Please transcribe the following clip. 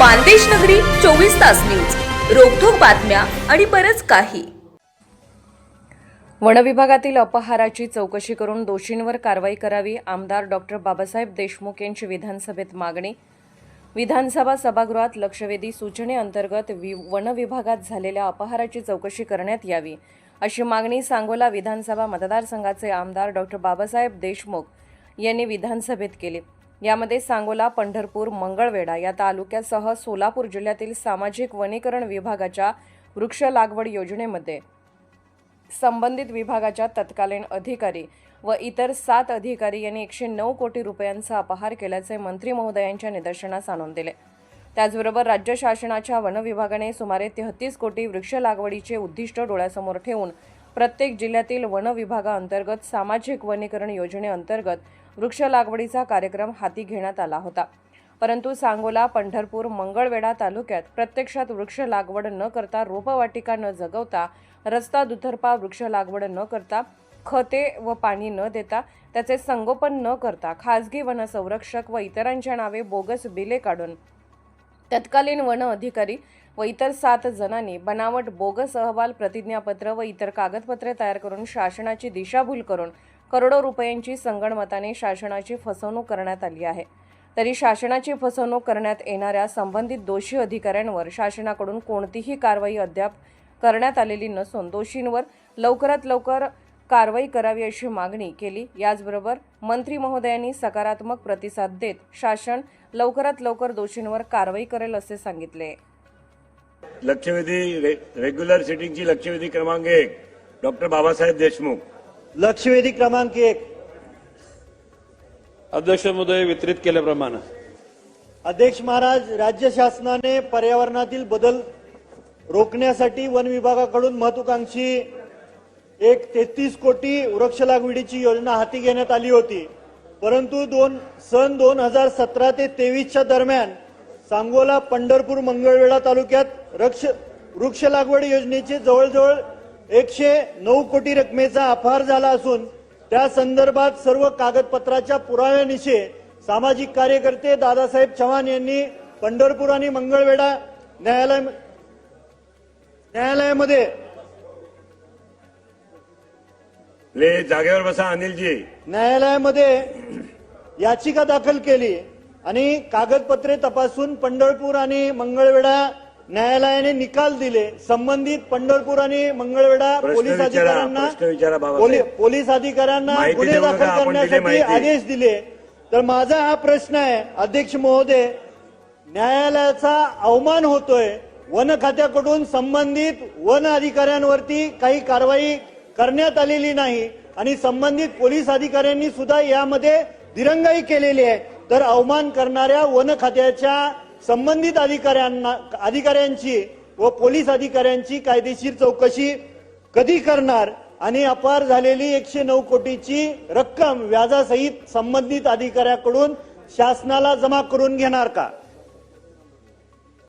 मानदेश नगरी चोवीस तास न्यूज. रोखोक बातम्या आणि बरच काही. वनविभागातील अपहाराची चौकशी करून दोषींवर कारवाई करावी आमदार डॉक्टर बाबासाहेब देशमुख यांची विधानसभेत मागणी विधानसभा सभागृहात लक्षवेधी सूचनेअंतर्गत वि वनविभागात झालेल्या अपहाराची चौकशी करण्यात यावी अशी मागणी सांगोला विधानसभा मतदारसंघाचे आमदार डॉक्टर बाबासाहेब देशमुख यांनी विधानसभेत केली. यामध्ये सांगोला पंढरपूर मंगळवेढा या तालुक्यासह सोलापूर जिल्ह्यातील सामाजिक वनीकरण विभागाच्या वृक्ष लागवड योजनेमध्ये संबंधित विभागाच्या तत्कालीन अधिकारी व इतर सात अधिकारी यांनी एकशे नऊ कोटी रुपयांचा अपहार केल्याचे मंत्री महोदयांच्या निदर्शनास आणून दिले. त्याचबरोबर राज्य शासनाच्या वन विभागाने सुमारे तेहतीस कोटी वृक्ष लागवडीचे उद्दिष्ट डोळ्यासमोर ठेवून प्रत्येक जिल्ह्यातील वन विभागाअंतर्गत सामाजिक वनीकरण योजनेअंतर्गत वृक्ष लागवडीचा कार्यक्रम हाती घेण्यात आला होता. परंतु सांगोला पंढरपूर मंगळवेढा तालुक्यात प्रत्यक्षात वृक्ष लागवड न करता रोपवाटिका न जगवता रस्ता दुतर्फा वृक्ष लागवड न करता खते व पाणी न देता त्याचे संगोपन न करता खासगी वन संरक्षक व इतरांच्या नावे बोगस बिले काढून तत्कालीन वन अधिकारी व इतर सात जणांनी बनावट बोगस अहवाल प्रतिज्ञापत्र व इतर कागदपत्रे तयार करून शासनाची दिशाभूल करून करोडो रुपयांची संगणमताने शासनाची फसवणूक करण्यात आली आहे. तरी शासनाची फसवणूक करण्यात येणाऱ्या संबंधित दोषी अधिकाऱ्यांवर शासनाकडून कोणतीही कारवाई अद्याप करण्यात आलेली नसून दोषींवर लवकरात लवकर कारवाई करावी अशी मागणी केली. याचबरोबर मंत्री महोदयांनी सकारात्मक प्रतिसाद देत शासन लवकरात लवकर दोषींवर कारवाई करेल असे सांगितले. लक्षवेधी रे, रेग्युलर सिटिंगची लक्षवेधी क्रमांक एक डॉक्टर बाबासाहेब देशमुख. लक्षवेधी क्रमांक एक. अध्यक्ष महोदय वितरित केल्याप्रमाणे. अध्यक्ष महाराज राज्य शासनाने पर्यावरणातील बदल रोखण्यासाठी वन विभागाकडून महत्वाकांक्षी एक तेहतीस कोटी वृक्ष लागवडीची योजना हाती घेण्यात आली होती. परंतु दोन सन दोन हजार सतरा ते तेवीसच्या दरम्यान सांगोला पंढरपूर मंगळवेढा तालुक्यात रक्ष वृक्ष लागवड योजनेचे जवळजवळ एकशे नऊ कोटी रकमेचा अपहार झाला असून त्या संदर्भात सर्व कागदपत्राच्या पुराव्यानिशी सामाजिक कार्यकर्ते दादासाहेब चव्हाण यांनी पंढरपूर आणि मंगळवेढा न्यायालय न्यायालयामध्ये. ले जागेवर बसा अनिलजी. न्यायालयामध्ये याचिका दाखल केली आणि कागदपत्रे तपासून पंढरपूर आणि मंगळवेढा न्यायालयाने निकाल दिले. संबंधित पंढरपूर आणि मंगळवेढा पोलीस अधिकाऱ्यांना पोलीस अधिकाऱ्यांना गुन्हे दाखल करण्यासाठी. आदेश दिले. तर माझा हा प्रश्न आहे अध्यक्ष महोदय न्यायालयाचा अवमान होतोय वन खात्याकडून संबंधित वन अधिकाऱ्यांवरती काही कारवाई करण्यात आलेली नाही आणि संबंधित पोलीस अधिकाऱ्यांनी सुद्धा यामध्ये दिरंगाई केलेली आहे. तर अवमान करणाऱ्या वन खात्याच्या संबंधित अधिकाऱ्यांना अधिकाऱ्यांची व पोलीस अधिकाऱ्यांची कायदेशीर चौकशी कधी करणार आणि अपार झालेली एकशे नऊ कोटीची रक्कम व्याजासहित संबंधित अधिकाऱ्याकडून शासनाला जमा करून घेणार का?